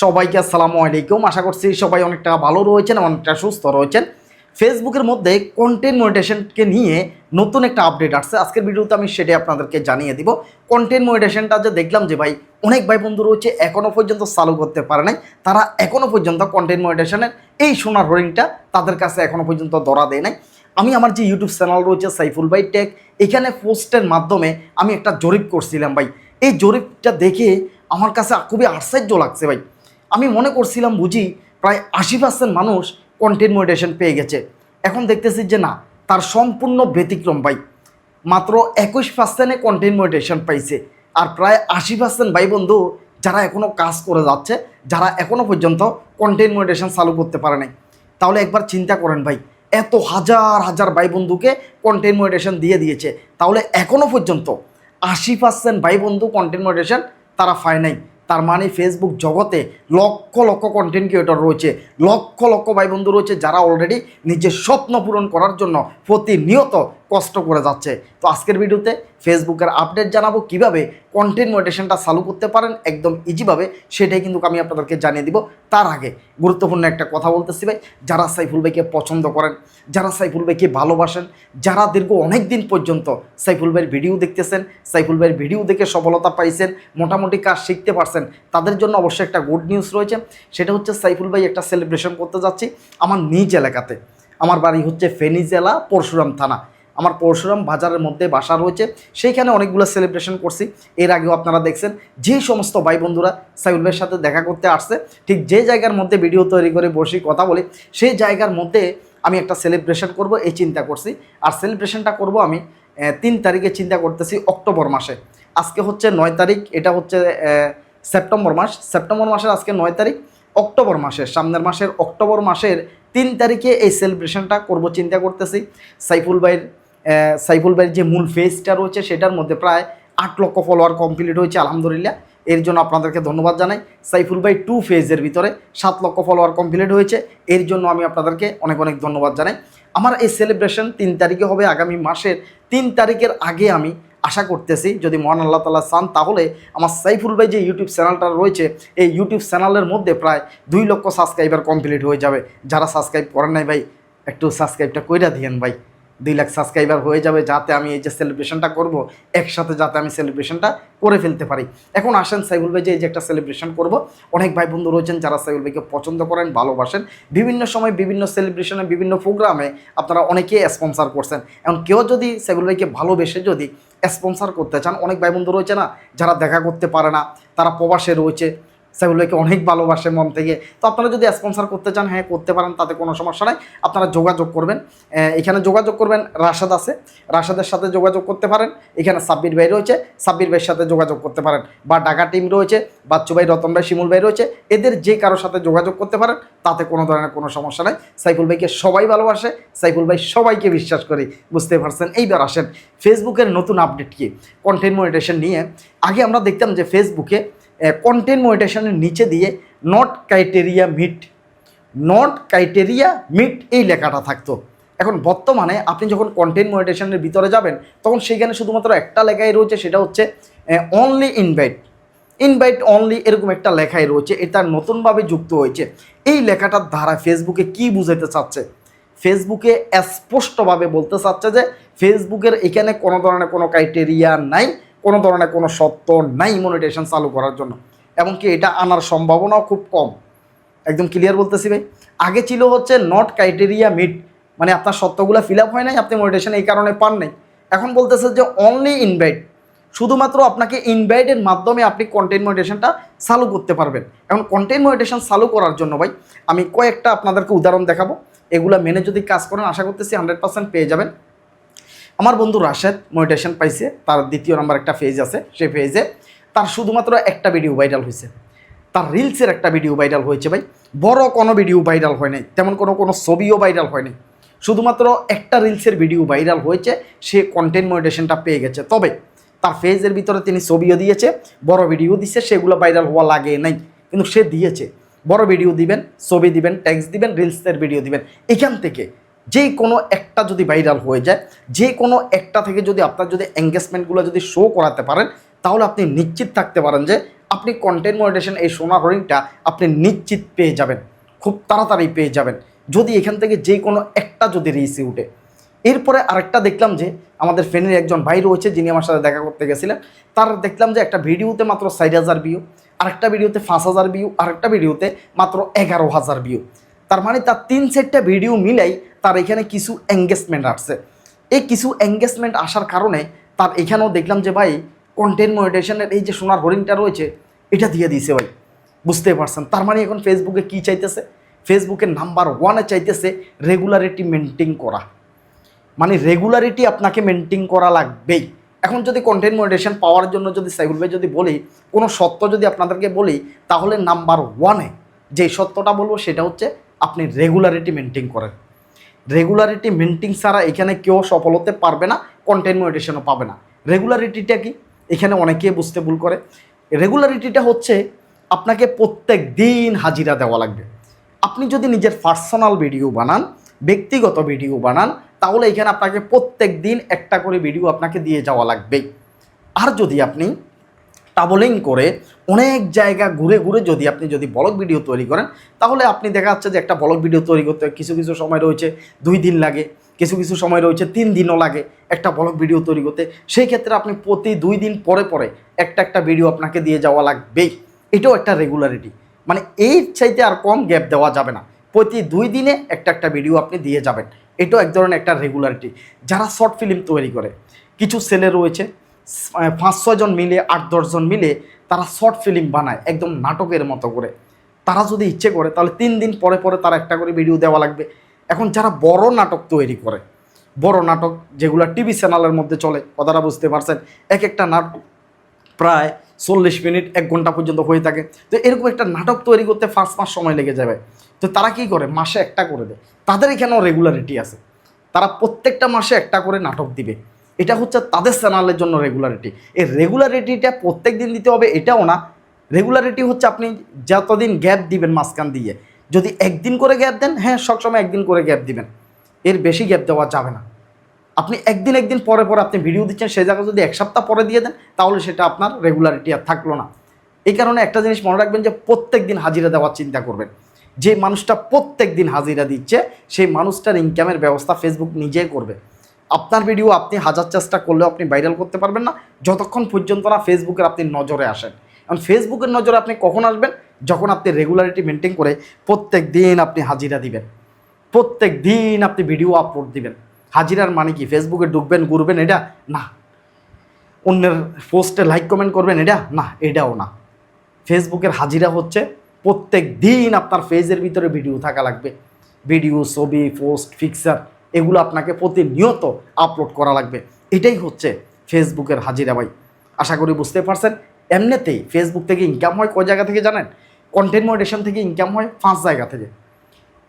সবাইকে আসসালামু আলাইকুম। আশা করছি সবাই অনেকটা ভালো রয়েছেন, অনেকটা সুস্থ রয়েছেন। ফেসবুকের মধ্যে কন্টেন্ট মনিটেশনকে নিয়ে নতুন একটা আপডেট আসছে। আজকের ভিডিওতে আমি সেটাই আপনাদেরকে জানিয়ে দিব। কন্টেন্ট মনিটেশনটা যে দেখলাম যে ভাই, অনেক ভাই বন্ধু রয়েছে এখনও পর্যন্ত চালু করতে পারে নাই। তারা এখনও পর্যন্ত কন্টেন্ট মনিটেশনের এই সোনার হরিংটা তাদের কাছে এখনও পর্যন্ত ধরা দেয় নাই। আমি আমার যে ইউটিউব চ্যানেল রয়েছে, সাইফুল ভাই টেক এখানে পোস্টের মাধ্যমে আমি একটা জরিপ করছিলাম ভাই। এই জরিপটা দেখে আমার কাছে খুবই আশ্চর্য লাগছে ভাই। আমি মনে করছিলাম বুঝি প্রায় আশি পার্সেন্ট মানুষ কন্টেন্ট মনিটেশন পেয়ে গেছে। এখন দেখতেছি যে না, তার সম্পূর্ণ ব্যতিক্রম ভাই। মাত্র একুশ পার্সেন্টে কন্টেন্ট মনিটেশন পাইছে আর প্রায় আশি পার্সেন্ট ভাই বন্ধু যারা এখনও কাজ করে যাচ্ছে, যারা এখনও পর্যন্ত কন্টেন্ট মনিটেশন চালু করতে পারে নাই। তাহলে একবার চিন্তা করেন ভাই, এত হাজার হাজার ভাই বন্ধুকে কন্টেন্ট মনিটেশন দিয়ে দিয়েছে, তাহলে এখনও পর্যন্ত আশি পার্সেন্ট ভাই বন্ধু কন্টেন্ট মনিটেশন তারা পায় নাই। তার মানে ফেসবুক জগতে লক্ষ লক্ষ কন্টেন্ট ক্রিয়েটর রয়েছে, লক্ষ লক্ষ ভাই বন্ধু রয়েছে যারা অলরেডি নিজের স্বপ্ন পূরণ করার জন্য প্রতিনিয়ত কষ্ট করে যাচ্ছে। তো আজকের ভিডিওতে ফেসবুকের আপডেট জানাব কীভাবে কন্টেন্ট মনিটেশনটা চালু করতে পারেন একদম ইজিভাবে সেটাই কিন্তু আমি আপনাদেরকে জানিয়ে দিব। তার আগে গুরুত্বপূর্ণ একটা কথা বলতেছি ভাই, যারা সাইফুল ভাইকে পছন্দ করেন, যারা সাইফুল ভাইকে ভালোবাসেন, যারা দীর্ঘ অনেক দিন পর্যন্ত সাইফুল ভাইয়ের ভিডিও দেখতেছেন, সাইফুল ভাইয়ের ভিডিও দেখে সফলতা পাইছেন, মোটামুটি কাজ শিখতে পারছেন, তাদের জন্য অবশ্যই একটা গুড নিউজ রয়েছে। সেটা হচ্ছে সাইফুল ভাই একটা সেলিব্রেশন করতে যাচ্ছি আমার নিজ এলাকাতে। আমার বাড়ি হচ্ছে ফেনী জেলা পরশুরাম থানা। আমার পরশুরাম বাজারের মধ্যে বাসা রয়েছে। সেইখানে অনেকগুলো সেলিব্রেশন করছি। এর আগেও আপনারা দেখছেন, যে সমস্ত ভাই বন্ধুরা ভাইয়ের সাথে দেখা করতে আসছে, ঠিক যে জায়গার মধ্যে ভিডিও তৈরি করে বসি কথা বলি, সেই জায়গার মধ্যে আমি একটা সেলিব্রেশন করব, এই চিন্তা করছি। আর সেলিব্রেশনটা করব আমি তিন তারিখে চিন্তা করতেছি অক্টোবর মাসে। আজকে হচ্ছে নয় তারিখ, এটা হচ্ছে সেপ্টেম্বর মাস। সেপ্টেম্বর মাসের আজকে নয় তারিখ, অক্টোবর মাসের, সামনের মাসের অক্টোবর মাসের তিন তারিখে এই সেলিব্রেশনটা করব চিন্তা করতেছি। সাইফুল ভাইয়ের সাইফুল ভাইয়ের যে মূল ফেজটা রয়েছে, সেটার মধ্যে প্রায় আট লক্ষ ফলোয়ার কমপ্লিট হয়েছে, আলহামদুলিল্লাহ। এর জন্য আপনাদেরকে ধন্যবাদ জানাই। সাইফুল ভাই টু ফেজের ভিতরে সাত লক্ষ ফলোয়ার কমপ্লিট হয়েছে। এর জন্য আমি আপনাদেরকে অনেক অনেক ধন্যবাদ জানাই। আমার এই সেলিব্রেশন তিন তারিখে হবে আগামী মাসের তিন তারিখের আগে আমি আশা করতেছি, যদি মহান আল্লাহ তালা চান, তাহলে আমার সাইফুল ভাই যে ইউটিউব চ্যানেলটা রয়েছে, এই ইউটিউব চ্যানেলের মধ্যে প্রায় দুই লক্ষ সাবস্ক্রাইবার কমপ্লিট হয়ে যাবে। যারা সাবস্ক্রাইব করেন নাই ভাই, একটু সাবস্ক্রাইবটা কইরা দিয়েন ভাই। দুই লাখ সাবস্ক্রাইবার হয়ে যাবে যাতে আমি এই যে সেলিব্রেশনটা করব, একসাথে যাতে আমি সেলিব্রেশনটা করে ফেলতে পারি। এখন আসেন সাইবুল ভাই যে, এই যে একটা সেলিব্রেশন করব। অনেক ভাই বন্ধু রয়েছেন যারা সাইবুল ভাইকে পছন্দ করেন, ভালোবাসেন। বিভিন্ন সময় বিভিন্ন সেলিব্রেশনে বিভিন্ন প্রোগ্রামে আপনারা অনেকেই স্পন্সার করছেন। এখন কেউ যদি সাইবুল ভাইকে ভালোবেসে যদি স্পন্সার করতে চান, অনেক ভাই বন্ধু রয়েছে না, যারা দেখা করতে পারে না, তারা প্রবাসে রয়েছে ভাইকে অনেক ভালোবাসে মন থেকে। তো আপনারা যদি স্পন্সার করতে চান হ্যাঁ করতে পারেন, তাতে কোনো সমস্যা নাই। আপনারা যোগাযোগ করবেন। এখানে যোগাযোগ করবেন, রাশাদ আছে। রাশাদের সাথে যোগাযোগ করতে পারেন। এখানে সাব্বির ভাই রয়েছে। সাব্বির ভাইয়ের সাথে যোগাযোগ করতে পারেন। বা ঢাকা টিম রয়েছে, বাচ্চু ভাই, রতন ভাই, শিমুল ভাই রয়েছে। এদের যে কারোর সাথে যোগাযোগ করতে পারেন, তাতে কোনো ধরনের কোনো সমস্যা নাই। সাইফুল ভাইকে সবাই ভালোবাসে। সাইফুল ভাই সবাইকে বিশ্বাস করি। বুঝতে পারছেন? এইবার আসেন। ফেসবুকের নতুন আপডেট কি? কন্টেন্ট মনিটেশন নিয়ে। আগে আমরা দেখতাম যে ফেসবুকে কন্টেন্ট মনিটেশনের নিচে দিয়ে not criteria meet not criteria meet এই লেখাটা থাকতো। এখন বর্তমানে আপনি যখন কন্টেন্ট মনিটেশনের ভিতরে যাবেন, তখন সেইখানে শুধুমাত্র একটা লেখাই রয়েছে, সেটা হচ্ছে অনলি ইনভাইট ইনভাইট অনলি এরকম একটা লেখাই রয়েছে, এটা নতুনভাবে যুক্ত হয়েছে। এই লেখাটার দ্বারা ফেসবুকে কি বুঝাইতে চাচ্ছে? ফেসবুকে স্পষ্টভাবে বলতে চাচ্ছে যে ফেসবুকের এখানে কোনো ধরনের কোনো ক্রাইটেরিয়া নাই কোনো ধরনের কোনো সত্য নাই মনিটেশন চালু করার জন্য। এমনকি এটা আনার সম্ভাবনাও খুব কম। একদম ক্লিয়ার বলতেছি ভাই। আগে ছিল হচ্ছে নট ক্রাইটেরিয়া মিট মানে আপনার সত্যগুলো ফিল আপ হয় নাই, আপনি মোটিভেশন এই কারণে পান নাই। এখন বলতেছে যে অনলি ইনভাইট শুধুমাত্র আপনাকে ইনভাইটের মাধ্যমে আপনি কন্টেন্ট মনিটেশনটা চালু করতে পারবেন। এখন কন্টেন্ট মনিটেশন চালু করার জন্য ভাই, আমি কয়েকটা আপনাদেরকে উদাহরণ দেখাবো। এগুলো মেনে যদি কাজ করেন, আশা করতেছি হান্ড্রেড পার্সেন্ট পেয়ে যাবেন। আমার বন্ধু রাশেদ মনিটেশন পাইছে, তার দ্বিতীয় নাম্বার একটা পেজ আছে, সেই পেজে তার শুধুমাত্র একটা ভিডিও ভাইরাল হয়েছে তার রিলসের একটা ভিডিও ভাইরাল হয়েছে ভাই। বড় কোনো ভিডিও ভাইরাল হয় নাই, তেমন কোনো কোনো ছবিও ভাইরাল হয় নাই। শুধুমাত্র একটা রিলসের ভিডিও ভাইরাল হয়েছে, সে কন্টেন্ট মনিটেশনটা পেয়ে গেছে। তবে তার ফেজের ভিতরে তিনি ছবিও দিয়েছে, বড় ভিডিও দিচ্ছে সেগুলো ভাইরাল হওয়া লাগে নাই। কিন্তু সে দিয়েছে। বড় ভিডিও দিবেন, ছবি দিবেন ট্যাক্স দিবেন রিলসের ভিডিও দিবেন। এখান থেকে যে কোনো একটা যদি ভাইরাল হয়ে যায় যে কোনো একটা থেকে যদি আপনার যদি এঙ্গেজমেন্টগুলো যদি শো করাতে পারেন, তাহলে আপনি নিশ্চিত থাকতে পারেন যে আপনি কন্টেন্ট মনিটেশন এই সোনা হরিণটা আপনি নিশ্চিত পেয়ে যাবেন, খুব তাড়াতাড়ি পেয়ে যাবেন। যদি এখান থেকে যে কোনো একটা যদি রিসি উঠে। এরপরে আরেকটা দেখলাম যে আমাদের ফ্রেন্ডের একজন ভাই রয়েছে, যিনি আমার সাথে দেখা করতে গেছিলেন। তার দেখলাম যে একটা ভিডিওতে মাত্র ষাট হাজার ভিউ আরেকটা ভিডিওতে পাঁচ হাজার ভিউ আরেকটা ভিডিওতে মাত্র এগারো হাজার ভিউ তার মানে তার তিন সেটটা ভিডিও মিলাই তার এখানে কিছু এঙ্গেজমেন্ট আসছে। এই কিছু এঙ্গেজমেন্ট আসার কারণে তার এখানেও দেখলাম যে ভাই কন্টেন্ট মনিটেশনের এই যে সোনার হরিণটা রয়েছে, এটা দিয়ে দিয়েছে ভাই। বুঝতে পারছেন? তার মানে এখন ফেসবুকে কি চাইতেছে? ফেসবুকের নাম্বার ওয়ানে চাইতেছে রেগুলারিটি মেনটেন করা। মানে রেগুলারিটি আপনাকে মেনটেন করা লাগবেই। এখন যদি কন্টেন্ট মনিটেশন পাওয়ার জন্য যদি সাইবুল ভাই যদি বলি, কোনো সত্য যদি আপনাদেরকে বলি, তাহলে নাম্বার ওয়ানে যে সত্যটা বলব সেটা হচ্ছে আপনি রেগুলারিটি মেনটেন করেন। রেগুলারিটি মেনটেন ছাড়া এখানে কেউ সফল হতে পারবে না কন্টেন্ট পাবে না। রেগুলারিটিটা কি? এখানে অনেকে বুঝতে ভুল করে। রেগুলারিটিটা হচ্ছে আপনাকে প্রত্যেক দিন হাজিরা দেওয়া লাগবে। আপনি যদি নিজের পার্সোনাল ভিডিও বানান, ব্যক্তিগত ভিডিও বানান, তাহলে এখানে আপনাকে প্রত্যেক দিন একটা করে ভিডিও আপনাকে দিয়ে যাওয়া লাগবে আর যদি আপনি ট্রাভেলিং করে অনেক জায়গা ঘুরে ঘুরে যদি আপনি যদি ব্লগ ভিডিও তৈরি করেন, তাহলে আপনি দেখা যাচ্ছে যে একটা ব্লগ ভিডিও তৈরি করতে কিছু কিছু সময় রয়েছে, দুই দিন লাগে, কিছু কিছু সময় রয়েছে, তিন দিনও লাগে একটা ব্লগ ভিডিও তৈরি করতে। সেই ক্ষেত্রে আপনি প্রতি দুই দিন পরে পরে একটা একটা ভিডিও আপনাকে দিয়ে যাওয়া লাগবেই। এটাও একটা রেগুলারিটি মানে এই চাইতে আর কম গ্যাপ দেওয়া যাবে না। প্রতি দুই দিনে একটা একটা ভিডিও আপনি দিয়ে যাবেন। এটাও এক ধরনের একটা রেগুলারিটি যারা শর্ট ফিল্ম তৈরি করে, কিছু ছেলে রয়েছে পাঁচ ছয়জন মিলে আট দশজন মিলে তারা শর্ট ফিল্ম বানায়, একদম নাটকের মতো করে। তারা যদি ইচ্ছে করে, তাহলে তিন দিন পরে পরে তারা একটা করে ভিডিও দেওয়া লাগবে। এখন যারা বড় নাটক তৈরি করে, বড় নাটক যেগুলো টিভি চ্যানেলের মধ্যে চলে, কথাটা বুঝতে পারছেন? এক একটা নাটক প্রায় চল্লিশ মিনিট, এক ঘণ্টা পর্যন্ত হয়ে থাকে। তো এরকম একটা নাটক তৈরি করতে পাঁচ মাস সময় লেগে যাবে। তো তারা কি করে? মাসে একটা করে দেয়। তাদের এখানেও রেগুলারিটি আছে? তারা প্রত্যেকটা মাসে একটা করে নাটক দিবে। এটা হচ্ছে তাদের চ্যানেলের জন্য রেগুলারিটি এই রেগুলারিটিটা প্রত্যেক দিন দিতে হবে, এটাও না। রেগুলারিটি হচ্ছে আপনি যতদিন গ্যাপ দিবেন মাঝখান দিয়ে, যদি একদিন করে গ্যাপ দেন হ্যাঁ সবসময় একদিন করে গ্যাপ দিবেন। এর বেশি গ্যাপ দেওয়া যাবে না। আপনি একদিন একদিন পরে পরে আপনি ভিডিও দিচ্ছেন, সেই জায়গায় যদি এক সপ্তাহ পরে দিয়ে দেন, তাহলে সেটা আপনার রেগুলারিটি আর থাকল না। এই কারণে একটা জিনিস মনে রাখবেন যে প্রত্যেক দিন হাজিরা দেওয়ার চিন্তা করবেন। যে মানুষটা প্রত্যেক দিন হাজিরা দিচ্ছে, সেই মানুষটার ইনকামের ব্যবস্থা ফেসবুক নিজেই করবে। আপনার ভিডিও আপনি হাজার চেষ্টা করলেও আপনি ভাইরাল করতে পারবেন না। যতক্ষণ পর্যন্ত না ফেসবুকের আপনি নজরে আসেন। কারণ ফেসবুকের নজরে আপনি কখন আসবেন? যখন আপনি রেগুলারিটি মেনটেন করে প্রত্যেক দিন আপনি হাজিরা দিবেন। প্রত্যেক দিন আপনি ভিডিও আপলোড দিবেন। হাজিরার মানে কি? ফেসবুকে ঢুকবেন, ঘুরবেন, এটা না। অন্যের পোস্টে লাইক কমেন্ট করবেন, এটা না, এটাও না। ফেসবুকের হাজিরা হচ্ছে প্রত্যেক দিন আপনার ফেজের ভিতরে ভিডিও থাকা লাগবে। ভিডিও ছবি পোস্ট ফিক্সার এগুলো আপনাকে প্রতিনিয়ত আপলোড করা লাগবে। এটাই হচ্ছে ফেসবুকের হাজিরা ভাই। আশা করি বুঝতে পারছেন। এমনিতেই ফেসবুক থেকে ইনকাম হয় কয় জায়গা থেকে জানেন? কন্টেন্ট মডিটেশন থেকে ইনকাম হয় পাঁচ জায়গা থেকে।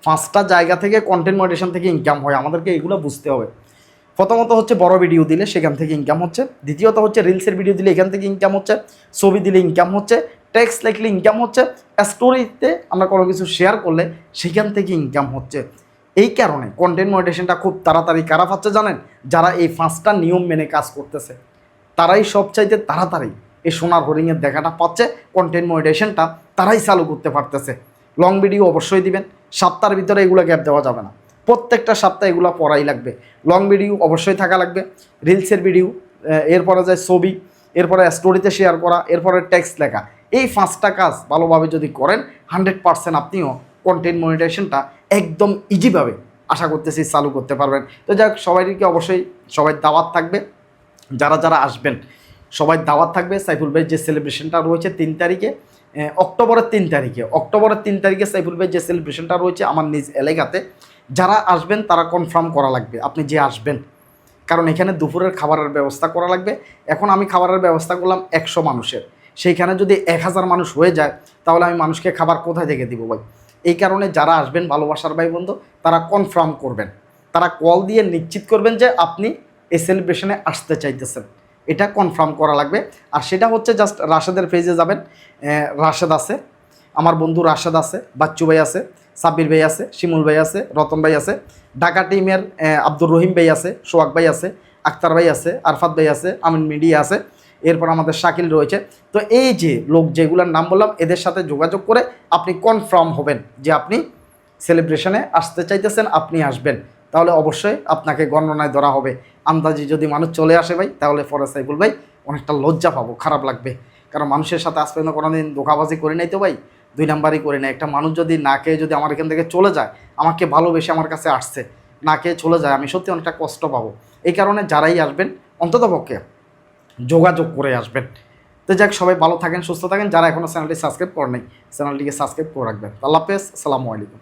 পাঁচটা জায়গা থেকে কন্টেন্ট মডিটেশন থেকে ইনকাম হয়। আমাদেরকে এগুলো বুঝতে হবে। প্রথমত হচ্ছে বড় ভিডিও দিলে সেখান থেকে ইনকাম হচ্ছে। দ্বিতীয়ত হচ্ছে রিলসের ভিডিও দিলে এখান থেকে ইনকাম হচ্ছে। ছবি দিলে ইনকাম হচ্ছে। টেক্সট লিখলে ইনকাম হচ্ছে। স্টোরিতে আমরা কোনো কিছু শেয়ার করলে সেখান থেকে ইনকাম হচ্ছে। এই কারণে কন্টেন্ট মডিটেশনটা খুব তাড়াতাড়ি কারা পাচ্ছে জানেন? যারা এই পাঁচটা নিয়ম মেনে কাজ করতেছে, তারাই সবচাইতে তাড়াতাড়ি এই সোনার হরিংয়ের দেখাটা পাচ্ছে কন্টেন্ট মডিটেশনটা তারাই চালু করতে পারতেছে। লং ভিডিও অবশ্যই দিবেন, সপ্তাহের ভিতরে এগুলো গ্যাপ দেওয়া যাবে না। প্রত্যেকটা সপ্তাহে এগুলো পড়াই লাগবে। লং ভিডিও অবশ্যই থাকা লাগবে রিলসের ভিডিও এরপরে যায় ছবি, এরপরে স্টোরিতে শেয়ার করা, এরপরে টেক্সট লেখা। এই পাঁচটা কাজ ভালোভাবে যদি করেন হান্ড্রেড পার্সেন্ট আপনিও কন্টেন্ট মনিটাইজেশনটা একদম ইজিভাবে আশা করতেছি চালু করতে পারবেন। তো যাই হোক, সবাইকে অবশ্যই সবাই দাওয়াত থাকবে। যারা যারা আসবেন, সবাই দাওয়াত থাকবে। সাইফুল ভাই যে সেলিব্রেশনটা রয়েছে তিন তারিখে অক্টোবরের তিন তারিখে, অক্টোবরের তিন তারিখে সাইফুল ভাই যে সেলিব্রেশনটা রয়েছে আমার নিজ এলাকাতে, যারা আসবেন তারা কনফার্ম করা লাগবে, আপনি যে আসবেন। কারণ এখানে দুপুরের খাবারের ব্যবস্থা করা লাগবে। এখন আমি খাবারের ব্যবস্থা করলাম একশো মানুষের। সেইখানে যদি এক হাজার মানুষ হয়ে যায়, তাহলে আমি মানুষকে খাবার কোথায় থেকে দিব ভাই? এই কারণে যারা আসবেন ভালোবাসার ভাই বন্ধু তারা কনফার্ম করবেন। তারা কল দিয়ে নিশ্চিত করবেন যে আপনি এই সেলিব্রেশনে আসতে চাইতেছেন। এটা কনফার্ম করা লাগবে। আর সেটা হচ্ছে জাস্ট রাশেদের পেজে যাবেন। রাশেদ আছে, আমার বন্ধু রাশেদ আছে, বাচ্চু ভাই আছে, সাব্বির ভাই আছে, শিমুল ভাই আছে, রতন ভাই আছে, ঢাকা টিমের আব্দুর রহিম ভাই আছে, সোহাগ ভাই আছে আক্তার ভাই আছে, আরফাত ভাই আছে, আমিন মিডিয়া আছে। এরপর আমাদের শাকিল রয়েছে। তো এই যে লোক যেগুলোর নাম বললাম, এদের সাথে যোগাযোগ করে আপনি কনফার্ম হবেন যে আপনি সেলিব্রেশনে আসতে চাইতেছেন, আপনি আসবেন। তাহলে অবশ্যই আপনাকে গণনায় ধরা হবে। আন্দাজি যদি মানুষ চলে আসে ভাই, তাহলে পরে সাইফুল ভাই অনেকটা লজ্জা পাবো, খারাপ লাগবে। কারণ মানুষের সাথে আজ পর্যন্ত কোনোদিন ধোকাবাজি করে নাই তো ভাই, দুই নাম্বারই করে নেয় একটা মানুষ যদি না খেয়ে যদি আমার এখান থেকে চলে যায়, আমাকে ভালোবেসে আমার কাছে আসছে, না খেয়ে চলে যায়, আমি সত্যি অনেকটা কষ্ট পাবো। এই কারণে যারাই আসবেন, অন্ততপক্ষে যোগাযোগ করে আসবেন। তো যাক, সবাই ভালো থাকেন, সুস্থ থাকেন। যারা এখনও চ্যানেলটি সাবস্ক্রাইব করেন নাই চ্যানেলটিকে সাবস্ক্রাইব করে রাখবেন। আল্লাহ হাফেজ, আসসালামু আলাইকুম।